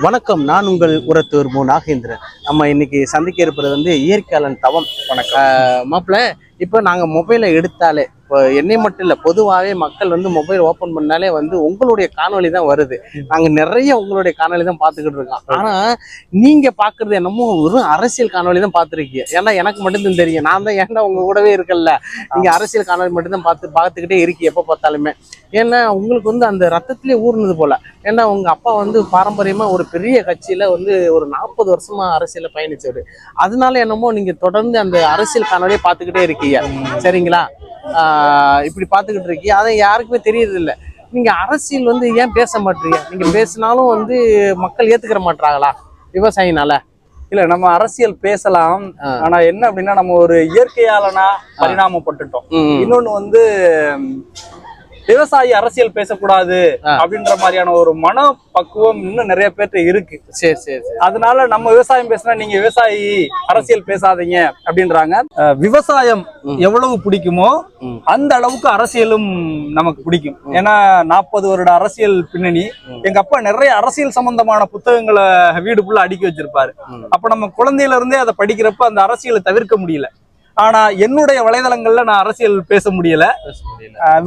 வணக்கம் நான் உங்கள் உரத்தூர் மு. நாகேந்திரன். நம்ம இன்னைக்கு சந்திக்க இருப்பது வந்து இயற்கையாளன் தவம். வணக்கம். மாப்பிள்ள இப்போ நாங்கள் மொபைலை எடுத்தாலே இப்போ என்னை மட்டும் இல்லை பொதுவாகவே மக்கள் வந்து மொபைல் ஓப்பன் பண்ணாலே வந்து உங்களுடைய காணொளி தான் வருது. நாங்கள் நிறைய உங்களுடைய காணொளி தான் பார்த்துக்கிட்டு இருக்கோம். ஆனால் நீங்கள் பார்க்குறது என்னமோ ஒரு அரசியல் காணொளி தான் பார்த்துருக்கீங்க. ஏன்னா எனக்கு மட்டும்தான் தெரியும். நான் தான் ஏன்னா உங்கள் கூடவே இருக்கல நீங்கள் அரசியல் காணொளி மட்டும்தான் பார்த்து பார்த்துக்கிட்டே இருக்கீங்க எப்போ பார்த்தாலுமே. ஏன்னா உங்களுக்கு வந்து அந்த ரத்தத்திலே ஊர்னது போல. ஏன்னா உங்க அப்பா வந்து பாரம்பரியமா ஒரு பெரிய கட்சியில வந்து ஒரு நாற்பது வருஷமா அரசியல பயணிச்சவர். அதனால என்னமோ நீங்க தொடர்ந்து அந்த அரசியல் காணொலியை பார்த்துக்கிட்டே இருக்கீங்க. சரிங்களா? இப்படி பார்த்துக்கிட்டு இருக்கீங்க. அதை யாருக்குமே தெரியறது இல்ல நீங்க அரசியல் வந்து ஏன் பேச மாட்டீங்க? நீங்க பேசினாலும் வந்து மக்கள் ஏத்துக்கிற மாட்டாங்களா விவசாயினால. இல்ல நம்ம அரசியல் பேசலாம். ஆனா என்ன அப்படின்னா நம்ம ஒரு இயற்கையாளனா பரிணாமப்பட்டுட்டோம். இன்னொன்னு வந்து விவசாயி அரசியல் பேசக்கூடாது. அப்படின்ற மாதிரியான ஒரு மன பக்குவம் இன்னும் நிறைய பேர்ட்ட இருக்கு சரி சரி அதனால நம்ம விவசாயம் பேசினா நீங்க விவசாயி அரசியல் பேசாதீங்க அப்படின்றாங்க விவசாயம். எவ்வளவு பிடிக்குமோ. அந்த அளவுக்கு அரசியலும் நமக்கு பிடிக்கும் ஏன்னா நாற்பது வருட அரசியல் பின்னணி. எங்க அப்பா நிறைய அரசியல் சம்பந்தமான புத்தகங்களை வீடு ஃபுல்லா அடுக்கி வச்சிருப்பாரு. அப்ப நம்ம குழந்தையில இருந்தே அதை படிக்கிறப்ப அந்த அரசியலை தவிர்க்க முடியல ஆனா என்னுடைய வலைதளங்கள்ல நான் அரசியல் பேச முடியல.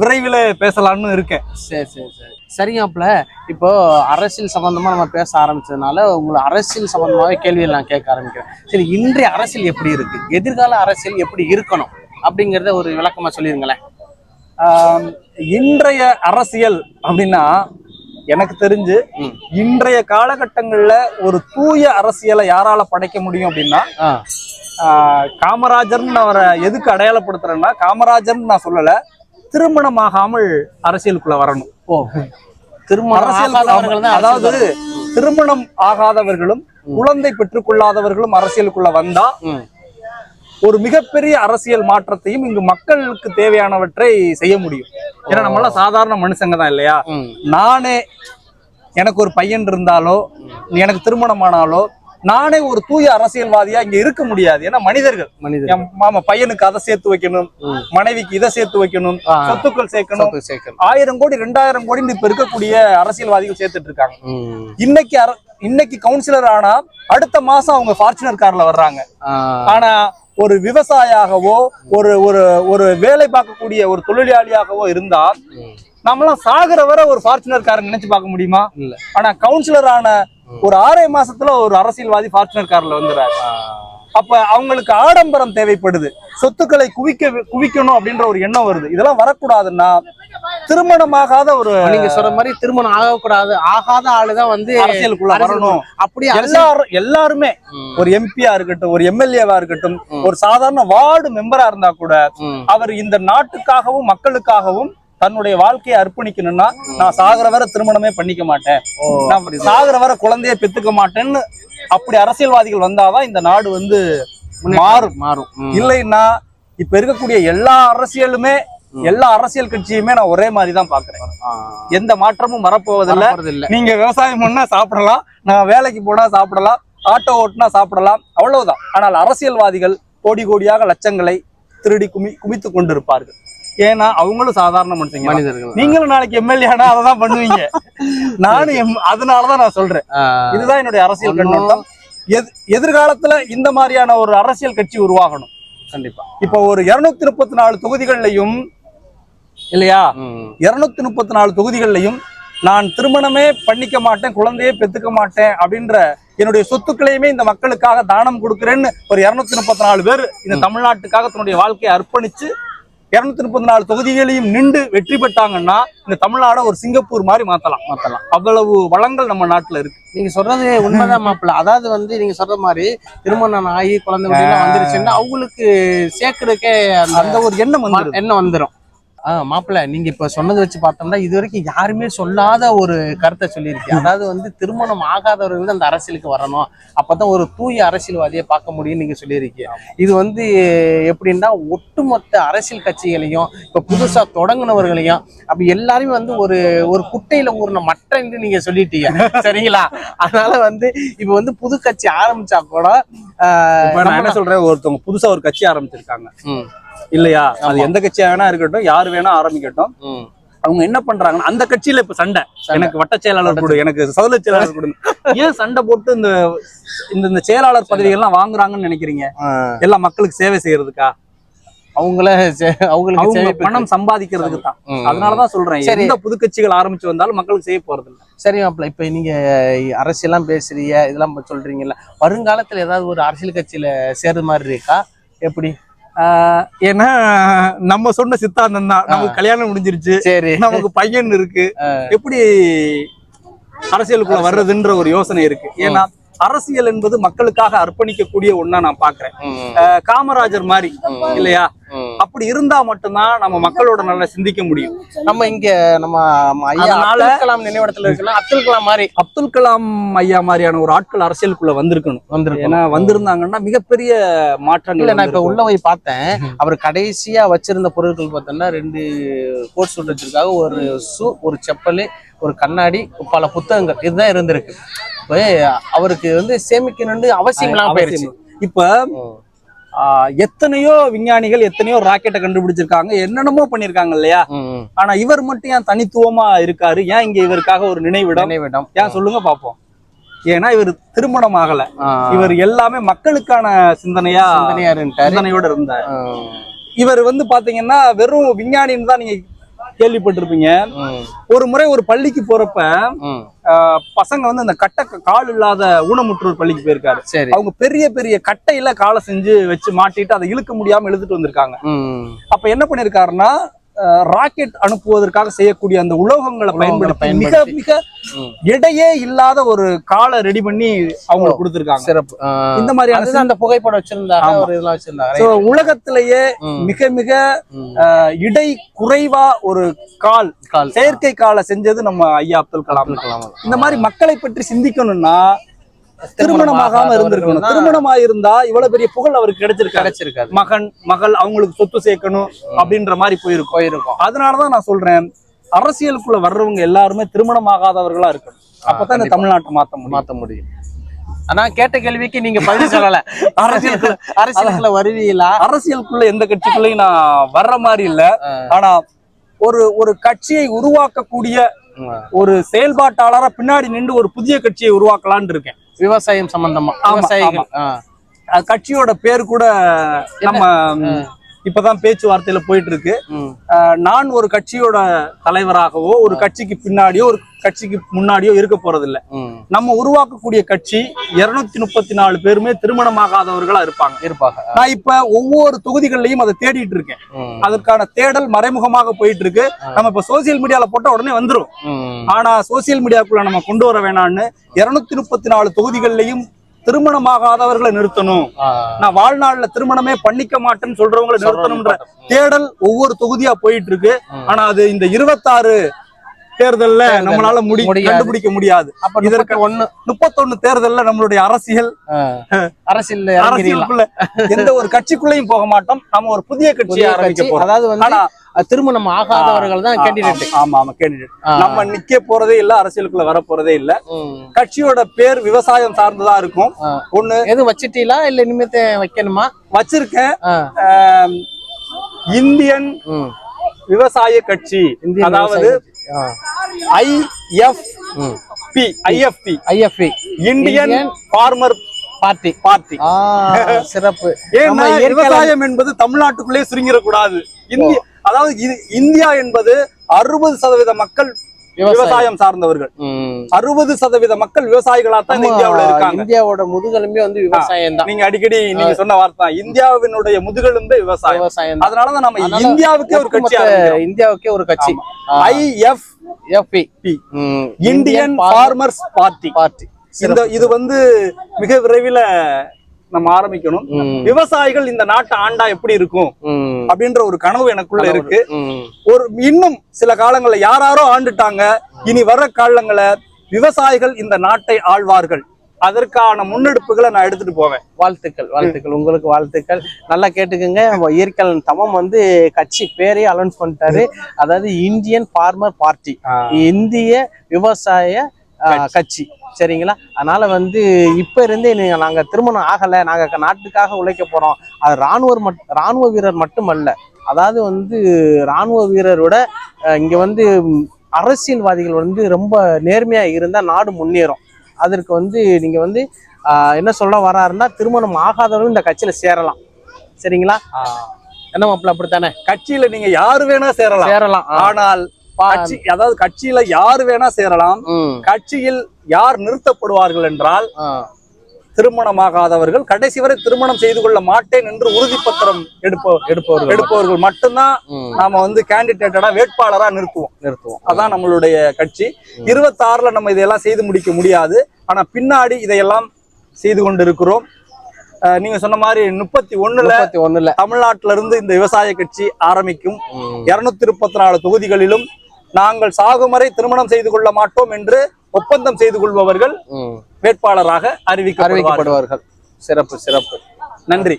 விரைவில் பேசலாம்னு இருக்கேன். சரி சரி சரி. சரிங்கப்பல இப்போ அரசியல் சம்பந்தமா நம்ம பேச ஆரம்பிச்சதுனால உங்களை அரசியல் சம்பந்தமாவே கேள்விகள் நான் கேட்க ஆரம்பிக்கிறேன். சரி இன்றைய அரசியல் எப்படி இருக்கு? எதிர்கால அரசியல் எப்படி இருக்கணும்? அப்படிங்கறத ஒரு விளக்கமா சொல்லிருங்களேன். இன்றைய அரசியல் அப்படின்னா எனக்கு தெரிஞ்சு. இன்றைய காலகட்டங்கள்ல ஒரு தூய அரசியலை யாரால படைக்க முடியும் அப்படின்னா காமராஜர்னு அவரை எதுக்கு அடையாளப்படுத்துறேன்னா காமராஜர்னு நான் சொல்லல திருமணமாகாமல் அரசியலுக்குள்ள வரணும். ஓ. திருமணம் அதாவது திருமணம் ஆகாதவர்களும் குழந்தை பெற்றுக்கொள்ளாதவர்களும் அரசியலுக்குள்ள வந்தா ஒரு மிகப்பெரிய அரசியல் மாற்றத்தையும் இங்கு மக்களுக்கு தேவையானவற்றை செய்ய முடியும். ஏன்னா நம்மளாம் சாதாரண மனுஷங்க தான் இல்லையா? நானே எனக்கு ஒரு பையன் இருந்தாலோ எனக்கு திருமணம் ஆனாலோ நானே ஒரு தூய அரசியல்வாதியா இங்க இருக்க முடியாது. ஏன்னா மனிதர்கள். மனிதர் என் மாமா பையனுக்கு அதை சேர்த்து வைக்கணும். மனைவிக்கு இதை சேர்த்து வைக்கணும். சொத்துக்கள் சேர்க்கணும். ஆயிரம் கோடி ரெண்டாயிரம் கோடி இப்ப இருக்கக்கூடிய அரசியல்வாதிகள் சேர்த்துட்டு இருக்காங்க. இன்னைக்கு இன்னைக்கு கவுன்சிலர் ஆனா அடுத்த மாசம் அவங்க ஃபார்ச்சுனர் கார்ல வர்றாங்க. ஆனா ஒரு விவசாயியாகவோ ஒரு ஒரு ஒரு வேலை பார்க்கக்கூடிய ஒரு தொழிலாளியாகவோ இருந்தா ம், நம்மளாம் சாகுற வரை ஒரு ஃபார்ச்சுனர் காரை நினைச்சு பார்க்க முடியுமா? இல்ல. ஆனா கவுன்சிலர் ஆன ஒரு ஆறே மாசத்துல ஒரு அரசியல்வாதி ஃபார்ச்சுனர் கார்ல வந்துறாரு. ஆ, அப்ப அவங்களுக்கு ஆடம்பரம் தேவைப்படுது. சொத்துக்களை குவிக்க குவிக்கணும் அப்படின்ற ஒரு எண்ணம் வருது. இதெல்லாம் வரக்கூடாதுன்னா திருமணமாகாத ஒரு நீங்க சொல்ற மாதிரி திருமணம் ஆகக்கூடாது. ஆகாத ஆளுதான் வந்து அரசியலுக்குள்ள வரணும். அரசியல் எல்லாரும் எல்லாருமே ஒரு எம்பியா இருக்கட்டும் ஒரு எம்எல்ஏவா இருக்கட்டும். ஒரு சாதாரண வார்டு மெம்பரா இருந்தா கூட அவர் இந்த நாட்டுக்காகவும் மக்களுக்காகவும் தன்னுடைய வாழ்க்கையை அர்ப்பணிக்கணும்னா நான் சாகுற வரை திருமணமே பண்ணிக்க மாட்டேன். நான் சாகுற வரை குழந்தைய பெத்துக்க மாட்டேன்னு அப்படி அரசியல்வாதிகள் வந்தாதான் இந்த நாடு வந்து மாறும். மாறும். இல்லைன்னா இப்ப இருக்கக்கூடிய எல்லா அரசியலுமே எல்லா அரசியல் கட்சியுமே நான் ஒரே மாதிரி தான் பாக்குறேன் எந்த மாற்றமும் வரப்போவதில்லை. நீங்க விவசாயம் பண்ணா சாப்பிடலாம். நான் வேலைக்கு போனா சாப்பிடலாம். ஆட்டோ ஓட்டுனா சாப்பிடலாம். அவ்வளவுதான். ஆனால் அரசியல்வாதிகள் கோடி கோடியாக லட்சங்களை திருடி குமி குமித்து கொண்டிருப்பார்கள். ஏன்னா அவங்களும் சாதாரண மனுஷங்க. மனிதர்கள். நீங்களும் நாளைக்கு எம்எல்ஏ ஆனா அதை தான் பண்ணுவீங்க. நானும் அதனாலதான் நான் சொல்றேன். இதுதான் என்னுடைய அரசியல் கண்ணோட்டம். எது எதிர்காலத்துல இந்த மாதிரியான ஒரு அரசியல் கட்சி உருவாகணும். கண்டிப்பா. இப்போ ஒரு இருநூத்தி முப்பத்தி நாலு தொகுதிகள்லையும் இல்லையா? இருநூத்தி முப்பத்தி நாலு தொகுதிகள்லையும் நான் திருமணமே பண்ணிக்க மாட்டேன் குழந்தையே பெத்துக்க மாட்டேன் அப்படின்ற என்னுடைய சொத்துக்களையுமே இந்த மக்களுக்காக தானம் கொடுக்குறேன்னு ஒரு இருநூத்தி முப்பத்தி நாலு பேர் இந்த தமிழ்நாட்டுக்காக தன்னுடைய வாழ்க்கையை அர்ப்பணிச்சு இருநூத்தி முப்பத்தி நாலு தொகுதிகளையும் நின்று வெற்றி பெற்றாங்கன்னா இந்த தமிழ்நாட ஒரு சிங்கப்பூர் மாதிரி மாத்தலாம். மாத்தலாம். அவ்வளவு வளங்கள் நம்ம நாட்டுல இருக்கு. நீங்க சொல்றது உண்மைதான் மாப்பிள்ள. அதாவது வந்து நீங்க சொல்ற மாதிரி திருமணம் ஆகி குழந்தை வந்துருச்சுன்னா அவங்களுக்கு சேர்க்கறதுக்கே அந்த ஒரு எண்ணம் எண்ணம் வந்துடும் ஆ மாப்பிள்ள நீங்க இப்ப சொன்னதை வச்சு பார்த்தோம்னா இது வரைக்கும் யாருமே சொல்லாத ஒரு கருத்தை சொல்லியிருக்கீங்க. அதாவது வந்து திருமணம் ஆகாதவர்கள் அந்த அரசியலுக்கு வரணும். அப்பதான் ஒரு தூய அரசியல்வாதியை பார்க்க முடியும்னு நீங்க சொல்லியிருக்கீங்க. இது வந்து எப்படின்னா ஒட்டுமொத்த அரசியல் கட்சிகளையும் இப்ப புதுசா தொடங்குனவர்களையும் அப்படி எல்லாரையும் வந்து ஒரு ஒரு குட்டையில ஊர்ன மட்டன்னு நீங்க சொல்லிட்டீங்க. சரிங்களா? அதனால வந்து இப்ப வந்து புது கட்சி ஆரம்பிச்சா கூட நான் என்ன சொல்றேன் ஒருத்தவங்க புதுசா ஒரு கட்சி ஆரம்பிச்சிருக்காங்க. இல்லையா? அது எந்த கட்சியா வேணா இருக்கட்டும் யாரு வேணா ஆரம்பிக்கட்டும். அவங்க என்ன பண்றாங்கன்னா அந்த கட்சியில இப்ப சண்டை. எனக்கு வட்ட செயலாளர் கொடு எனக்கு சதுர செயலாளர் கொடு ஏன் சண்டை போட்டு இந்த இந்த செயலாளர் பதவிகள்லாம் வாங்குறாங்கன்னு நினைக்கிறீங்க? எல்லா மக்களுக்கு சேவை செய்யறதுக்கா? அவங்கள அவங்களுக்கு பணம் சம்பாதிக்கிறதுக்கு தான். அதனாலதான் சொல்றேன். எந்த புது கட்சிகள் ஆரம்பிச்சு வந்தாலும் மக்களுக்கு செய்ய போறது இல்ல. சரி மாப்பிள்ள இப்ப நீங்க அரசியல்லாம் பேசுறீங்க இதெல்லாம் சொல்றீங்கல்ல. வருங்காலத்துல ஏதாவது ஒரு அரசியல் கட்சியில சேர்ற மாதிரி இருக்கா? எப்படி? ஏன்னா நம்ம சொன்ன சித்தாந்தம் தான். நமக்கு கல்யாணம் முடிஞ்சிருச்சு. சரி. நமக்கு பையன் இருக்கு. எப்படி அரசியலுக்குள்ள வர்றதுன்ற ஒரு யோசனை இருக்கு. ஏன்னா அரசியல் என்பது மக்களுக்காக அர்ப்பணிக்கக்கூடிய ஒண்ணா நான் பாக்குறேன். காமராஜர் மாதிரி இல்லையா. அப்படி இருந்தா மட்டும்தான் நம்ம மக்களோட நல்லா சிந்திக்க முடியும். நம்ம இங்க நம்ம ஐயா அதனால- அப்துல் கலாம் நினைவிடத்துல இருக்கலாம் அப்துல் கலாம் மாதிரி. அப்துல் கலாம் ஐயா மாதிரியான ஒரு ஆட்கள் அரசியலுக்குள்ள வந்திருக்கணும். வந்திருக்கும் ஏன்னா வந்திருந்தாங்கன்னா மிகப்பெரிய மாற்றங்கள் இல்ல நான் இப்ப. உள்ள போய் பார்த்தேன். அவர் கடைசியா வச்சிருந்த பொருட்கள் பார்த்தோம்னா ரெண்டு கோட் சூட் வச்சிருக்காங்க. ஒரு ஷூ ஒரு செப்பல் ஒரு கண்ணாடி பல புத்தகங்கள். இதுதான் இருந்திருக்கு. அவருக்கு வந்து சேமிக்கணும்னு அவசியம் இல்லாம போயிருச்சு. இப்ப எத்தனையோ விஞ்ஞானிகள் எத்தனையோ ராக்கெட்டை கண்டுபிடிச்சிருக்காங்க என்னென்னமோ பண்ணிருக்காங்க இல்லையா. ஆனா இவர் மட்டும் ஏன் தனித்துவமா இருக்காரு? ஏன் இங்க இவருக்காக ஒரு நினைவிடம்? நினைவிடம். ஏன் சொல்லுங்க பாப்போம். ஏன்னா இவர் திருமணம் ஆகல. இவர் எல்லாமே மக்களுக்கான சிந்தனையா சிந்தனையோட இருந்தார். இவர் வந்து பாத்தீங்கன்னா வெறும் விஞ்ஞானின்னு தான் நீங்க கேள்விப்பட்டிருப்பீங்க. ஒரு முறை ஒரு பள்ளிக்கு போறப்ப பசங்க வந்து அந்த கட்டை கால் இல்லாத ஊனமுற்றோர் பள்ளிக்கு போயிருக்காரு. சரி. அவங்க பெரிய பெரிய கட்டையில காலை செஞ்சு வச்சு மாட்டிட்டு அதை இழுக்க முடியாம இழுத்துட்டு வந்திருக்காங்க. அப்ப என்ன பண்ணிருக்காருன்னா ராக்கெட் அனுப்புவதற்காக செய்யக்கூடிய அந்த உலோகங்களை பயன்படுத்தி மிக. மிக. இடையே இல்லாத ஒரு காலை ரெடி பண்ணி அவங்களுக்கு கொடுத்திருக்காங்க சிறப்பு. இந்த மாதிரியான அந்த புகைப்படம் வச்சிருந்தாங்க உலகத்திலேயே. மிக மிக இடை குறைவா ஒரு கால் கால் செயற்கை காலை செஞ்சது நம்ம ஐயா அப்துல் கலாம் அப்துல் கலாம் இந்த மாதிரி மக்களை பற்றி சிந்திக்கணும்னா திருமணமாகாம இருந்திருக்கணும். திருமணமா இருந்தா இவ்வளவு பெரிய புகழ் அவருக்கு கிடைச்சிருக்காரு கிடைச்சிருக்காது. மகன் மகள் அவங்களுக்கு சொத்து சேர்க்கணும் அப்படின்ற மாதிரி போயிருக்கும். போயிருக்கோம். அதனாலதான் நான் சொல்றேன் அரசியலுக்குள்ள வர்றவங்க எல்லாருமே திருமணமாகாதவர்களா இருக்கணும். அப்பதான் இந்த. தமிழ்நாட்டை மாத்த முடியும். மாத்த முடியும். ஆனா கேட்ட கேள்விக்கு நீங்க பதில் சொல்லல. அரசியலுக்குள்ள அரசியலுக்குள்ள வருவீங்களா? அரசியலுக்குள்ள எந்த கட்சிக்குள்ளயும் நான் வர்ற மாதிரி இல்ல. ஆனா ஒரு ஒரு கட்சியை உருவாக்கக்கூடிய ஒரு செயல்பாட்டாளரா பின்னாடி நின்று ஒரு புதிய கட்சியை உருவாக்கலாம்னு இருக்கேன். விவசாயம் சம்பந்தமா விவசாயிகள் கட்சியோட பேர் கூட நம்ம இப்பதான் பேச்சுவார்த்தையில போயிட்டு இருக்கு நான் ஒரு கட்சியோட தலைவராகவோ ஒரு கட்சிக்கு பின்னாடியோ ஒரு கட்சிக்கு முன்னாடியோ இருக்க போறதில்ல. நம்ம உருவாக்கக்கூடிய கட்சி இருநூத்தி முப்பத்தி நாலு பேருமே திருமணமாகாதவர்களா இருப்பாங்க. இருப்பாங்க. நான் இப்ப ஒவ்வொரு தொகுதிகள்லயும் அதை தேடிட்டு இருக்கேன். அதற்கான தேடல் மறைமுகமாக போயிட்டு இருக்கு நம்ம இப்ப சோசியல் மீடியால போட்ட உடனே வந்துரும். ஆனா சோசியல் மீடியாக்குள்ள நம்ம கொண்டு வர வேணாம்னு இருநூத்தி முப்பத்தி நாலு தொகுதிகள்லயும் திருமணமாகாதவர்களை நிறுத்தணும். நான் வாழ்நாள்ல திருமணமே பண்ணிக்க மாட்டேன்னு சொல்றவங்களை நிறுத்தணும்ன்ற தேடல் ஒவ்வொரு தொகுதியா போயிட்டு இருக்கு ஆனா அது இந்த இருபத்தாறு தேர்தல்ல நம்மளால முடி. கண்டுபிடிக்க முடியாது. அப்ப இதற்கு ஒண்ணு முப்பத்தொன்னு தேர்தல்ல நம்மளுடைய அரசியல் அரசியல் அரசியலுக்குள்ள எந்த ஒரு கட்சிக்குள்ளயும் போக மாட்டோம். நம்ம ஒரு புதிய கட்சியை ஆரம்பிக்க போறோம். அதாவது திருமணம் ஆகாதவர்கள் தான் கேண்டிடேட் ஆமா ஆமா கேண்டிடேட் நம்ம நிக்க போறதே இல்ல அரசியலுக்குள்ள வர போறதே இல்ல. கட்சியோட பேர் விவசாயம் சார்ந்ததா இருக்கும். ஒண்ணு எதுவும் வச்சிட்டீங்களா? இல்ல இனிமேத்த வைக்கணுமா? வச்சிருக்கேன். இந்தியன். விவசாய கட்சி. அதாவது ஆ. ஐஎஃப் ம். P IFP. IFE Indian farmer party party சிறப்பு. ஏன்னா விவசாயம் என்பது தமிழ்நாட்டுக்குள்ளே சுருங்கிடக்கூடாது. இந்திய அதாவது இது- இந்தியா என்பது அறுபது சதவீத மக்கள் விவசாயம். சார்ந்தவர்கள். அறுபது சதவீத மக்கள் விவசாயிகளா தான் இந்தியாவுல இருக்காங்க. இந்தியாவோட முதுகெலும்பே வந்து விவசாயம் தான். நீங்க அடிக்கடி நீங்க சொன்ன வார்த்தை இந்தியாவினுடைய முதுகெலும்பே விவசாயம். விவசாயம் தான். அதனாலதான் நம்ம இந்தியாவுக்கே ஒரு கட்சி இந்தியாவுக்கே ஒரு கட்சி. IF FP Indian farmers party party இந்த இது வந்து மிக விரைவில் நம்ம ஆரம்பிக்கணும். விவசாயிகள் இந்த நாட்டை ஆண்டா எப்படி இருக்கும்? அப்படின்ற ஒரு கனவு எனக்குள்ள இருக்கு. ஒரு இன்னும் சில காலங்கள்ல யாராரோ ஆண்டுட்டாங்க. இனி வர காலங்கள விவசாயிகள் இந்த நாட்டை ஆழ்வார்கள் அதற்கான முன்னெடுப்புகளை நான் எடுத்துட்டு போவேன். வாழ்த்துக்கள் வாழ்த்துக்கள். உங்களுக்கு வாழ்த்துக்கள். நல்லா கேட்டுக்கோங்க. இயற்கையாளன் தமம் வந்து கட்சி பேரே அனௌன்ஸ் பண்ணிட்டாரு. அதாவது இந்தியன் ஃபார்மர் பார்ட்டி இந்திய விவசாய கட்சி. சரிங்களா? அதனால வந்து இப்ப இருந்தே நீங்க திருமணம் ஆகல. நாங்க நாட்டுக்காக உழைக்க போறோம். அது ராணுவர் மட் ராணுவ வீரர் மட்டுமல்ல. அதாவது வந்து ராணுவ வீரரோட இங்க வந்து அரசியல்வாதிகள் வந்து ரொம்ப நேர்மையா இருந்தா நாடு முன்னேறும். அதற்கு வந்து நீங்க வந்து என்ன சொல்ல வராருன்னா திருமணம் ஆகாதவர்கள் இந்த கட்சியில சேரலாம். சரிங்களா? என்ன மாப்பிள்ள அப்படித்தானே? கட்சியில நீங்க யாரு வேணா சேரலாம். சேரலாம். ஆனால் கட்சி அதாவது கட்சியில யாரு வேணா சேரலாம். கட்சியில் யார் நிறுத்தப்படுவார்கள் என்றால் திருமணமாகாதவர்கள் கடைசி வரை திருமணம் செய்து கொள்ள மாட்டேன் என்று உறுதிப்பத்திரம் எடுப்ப எடுப்பவர்கள். எடுப்பவர்கள் மட்டும்தான் நாம வந்து கேண்டிடேட்டடா வேட்பாளரா நிறுத்துவோம். நிறுத்துவோம். அதான் நம்மளுடைய கட்சி. இருபத்தாறுல நம்ம இதையெல்லாம் செய்து முடிக்க முடியாது. ஆனா பின்னாடி இதையெல்லாம் செய்து கொண்டிருக்கிறோம். நீங்க சொன்ன மாதிரி முப்பத்தி ஒண்ணுல ஒண்ணுல. தமிழ்நாட்டில இருந்து இந்த விவசாய கட்சி ஆரம்பிக்கும். இருநூத்தி முப்பத்தி நாலு தொகுதிகளிலும் நாங்கள் சாகும் வரை திருமணம் செய்து கொள்ள மாட்டோம் என்று ஒப்பந்தம் செய்து கொள்பவர்கள். வேட்பாளராக அறிவிக்கப்படுவார்கள். சிறப்பு சிறப்பு. நன்றி.